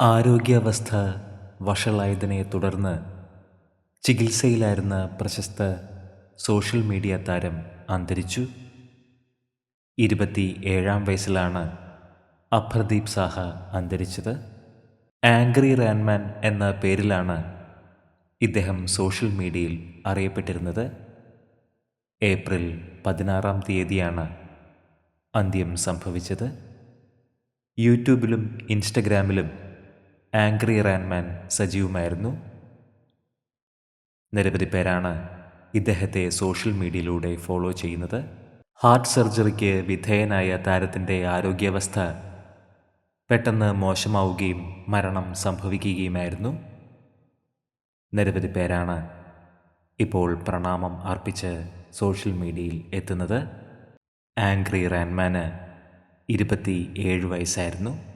ആരോഗ്യാവസ്ഥ വഷളായതിനെ തുടർന്ന് ചികിത്സയിലായിരുന്ന പ്രശസ്ത സോഷ്യൽ മീഡിയ താരം അന്തരിച്ചു. ഇരുപത്തി ഏഴാം വയസ്സിലാണ് അപ്രദീപ് സാഹ അന്തരിച്ചത്. ആംഗ്രി റാൻമാൻ എന്ന പേരിലാണ് ഇദ്ദേഹം സോഷ്യൽ മീഡിയയിൽ അറിയപ്പെട്ടിരുന്നത്. ഏപ്രിൽ പതിനാറാം തീയതിയാണ് അന്ത്യം സംഭവിച്ചത്. യൂട്യൂബിലും ഇൻസ്റ്റഗ്രാമിലും ആംഗ്രി റാൻമാൻ സജീവമായിരുന്നു. നിരവധി പേരാണ് ഇദ്ദേഹത്തെ സോഷ്യൽ മീഡിയയിലൂടെ ഫോളോ ചെയ്യുന്നത്. ഹാർട്ട് സർജറിക്ക് വിധേയനായ താരത്തിന്റെ ആരോഗ്യാവസ്ഥ പെട്ടെന്ന് മോശമാവുകയും മരണം സംഭവിക്കുകയുമായിരുന്നു. നിരവധി പേരാണ് ഇപ്പോൾ പ്രണാമം അർപ്പിച്ച് സോഷ്യൽ മീഡിയയിൽ എത്തുന്നത്. ആംഗ്രി റാൻമാന് ഇരുപത്തി ഏഴ് വയസ്സായിരുന്നു.